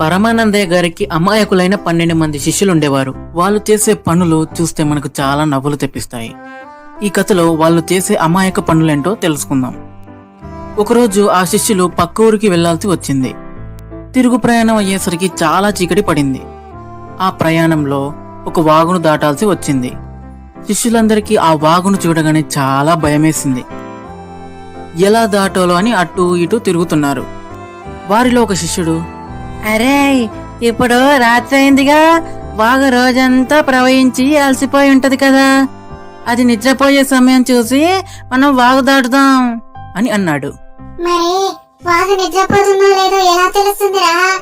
పరమానందయ్య గారికి అమాయకులైన పన్నెండు మంది శిష్యులు ఉండేవారు వాళ్ళు చేసే పనులు చూస్తే మనకు చాలా నవ్వులు తెప్పిస్తాయి. ఈ కథలో వాళ్ళు చేసే అమాయక పనులేంటో తెలుసుకుందాం. ఒకరోజు ఆ శిష్యులు పక్క ఊరికి వెళ్ళాల్సి వచ్చింది. తిరుగు ప్రయాణం అయ్యేసరికి చాలా చీకటి పడింది. ఆ ప్రయాణంలో ఒక వాగును దాటాల్సి వచ్చింది. శిష్యులందరికీ ఆ వాగును చూడగానే చాలా భయమేసింది. ఎలా దాటాలో అని అటు ఇటు తిరుగుతున్నారు. వారిలో ఒక శిష్యుడు అరే ఇప్పుడు రాత్రి అయిందిగా వాగు రోజంతా ప్రవహించి అలసిపోయి ఉంటది కదా. అది నిద్రపోయే సమయం చూసి మనం వాగు దాటుదాం అని అన్నాడు. మరి వాగు నిద్రపోతుందో లేదో ఎలా తెలుస్తుందిరా?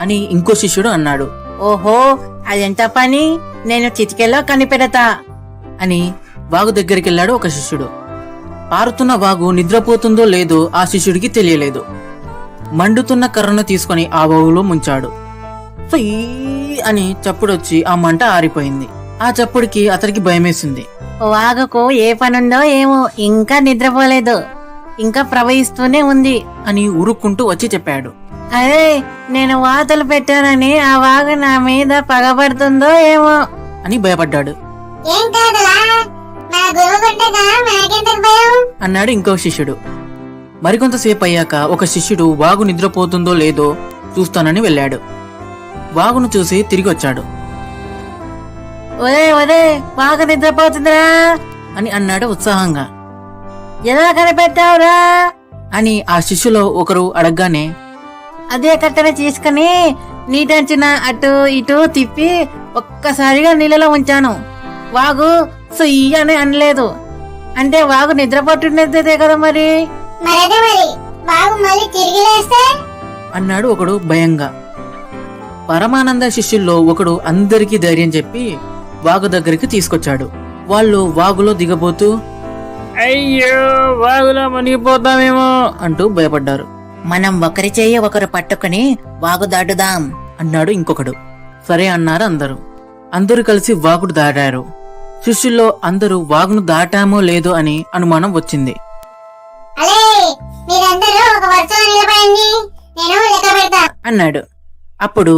అని ఇంకో శిష్యుడు అన్నాడు. ఓహో అదెంత పని? నేను చిటికెలో కనిపెడతా అని వాగు దగ్గరికి వెళ్ళాడు ఒక శిష్యుడు. పారుతున్న వాగు నిద్రపోతుందో లేదో ఆ శిష్యుడికి తెలియలేదు. మండుతున్న కర్రను తీసుకొని ఆ వాగులో ముంచాడు. ఫై అని చప్పుడొచ్చి ఆ మంట ఆరిపోయింది. ఆ చప్పుడికి అతనికి భయమేసింది. వాగుకు ఏ పనుందో ఏమో ఇంకా నిద్రపోలేదు. ఇంకా ప్రవహిస్తూనే ఉంది. అని ఉరుక్కుంటూ వచ్చి చెప్పాడు. అరే నేను వాతలు పెట్టానని ఆ వాగు నా మీద పగబడుతుందో ఏమో. అని భయపడ్డాడు. అన్నాడు ఇంకో శిష్యుడు. మరికొంతసేపు అయ్యాక ఒక శిష్యుడు వాగు నిద్రపోతుందో లేదో చూస్తానని వెళ్ళాడు. వాగును చూసి తిరిగి వచ్చాడు ఒరే ఒరే వాగు నిద్రపోతుందిరా అని అన్నాడు ఉత్సాహంగా. ఎలా కనిపెట్టావురా? అని ఆ శిష్యులో ఒకరు అడగగానే అదే కట్టెను తీసుకుని నీటంచిన అటు ఇటు తిప్పి ఒక్కసారిగా నీళ్ళలో ఉంచాను. వాగు సుయ్యి అని అనలేదు. అంటే వాగు నిద్రపట్టున్నదే కదా మరి? మరదే మరి వాగు మళ్ళీ తిరిగి లేస్తే? అన్నాడు ఒకడు భయంగా. పరమానంద శిష్యుల్లో ఒకడు అందరికీ ధైర్యం చెప్పి వాగు దగ్గరికి తీసుకొచ్చాడు. వాళ్ళు వాగులో దిగబోతూ అయ్యో వాగులో మునిగిపోతామేమో అంటూ భయపడ్డారు. మనం ఒకరి చేయి ఒకరు పట్టుకుని వాగు దాటుదాం. అన్నాడు ఇంకొకడు. సరే అన్నారు అందరూ. అందరూ కలిసి వాగుడు దాటారు. శిష్యుల్లో అందరూ వాగును దాటామో లేదో అని అనుమానం వచ్చింది. మీరందరూ ఒక వరుసలో నిలబడండి. నేను లెక్క పెడతా. అన్నాడు. అప్పుడు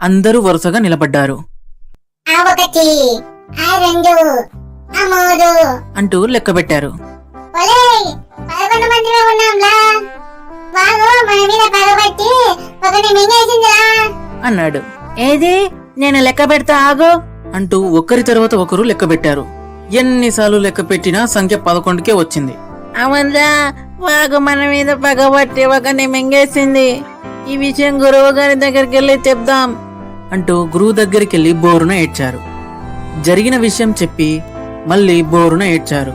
అందరూ వరుసగా నిలబడ్డారు. ఆ ఒకటి ఆ రెండు ఆ మూడు అంటూ లెక్కబెట్టారు ఒలే పదకొండు మందిమే ఉన్నాంలా? వాగు మన మీద పగబట్టి ఒకటి మింగేసిందిరా. అన్నాడు. ఏది? నేను లెక్క పెడతా ఆగు అంటూ ఒకరి తర్వాత ఒకరు లెక్క పెట్టారు. ఎన్నిసార్లు లెక్క పెట్టినా సంఖ్య పదకొండుకే వచ్చింది. అవునరా వాగు మన మీద పగబట్టి ఒకని మింగేసింది ఈ విషయం గురువు గారి దగ్గరికి వెళ్ళి చెప్దాం. అంటూ గురువు దగ్గరికి వెళ్ళి బోరున ఏడ్చారు. జరిగిన విషయం చెప్పి మళ్ళీ బోరున ఏడ్చారు.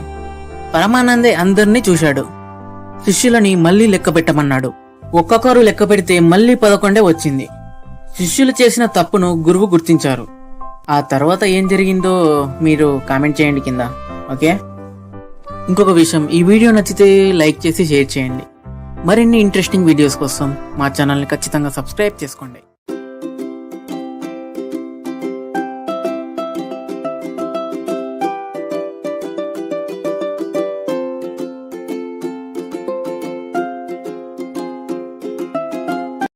పరమానందే అందరినీ చూశాడు. శిష్యులని మళ్ళీ లెక్క పెట్టమన్నాడు. ఒక్కొక్కరు లెక్క పెడితే మళ్ళీ పదకొండే వచ్చింది. శిష్యులు చేసిన తప్పును గురువు గుర్తించారు. ఆ తర్వాత ఏం జరిగిందో మీరు కామెంట్ చేయండి కింద. ఓకే? ఇంకొక విషయం ఈ వీడియో నచ్చితే లైక్ చేసి షేర్ చేయండి. మరిన్ని ఇంట్రెస్టింగ్ వీడియోస్ కోసం మా ఛానల్ని ఖచ్చితంగా సబ్స్క్రైబ్ చేసుకోండి.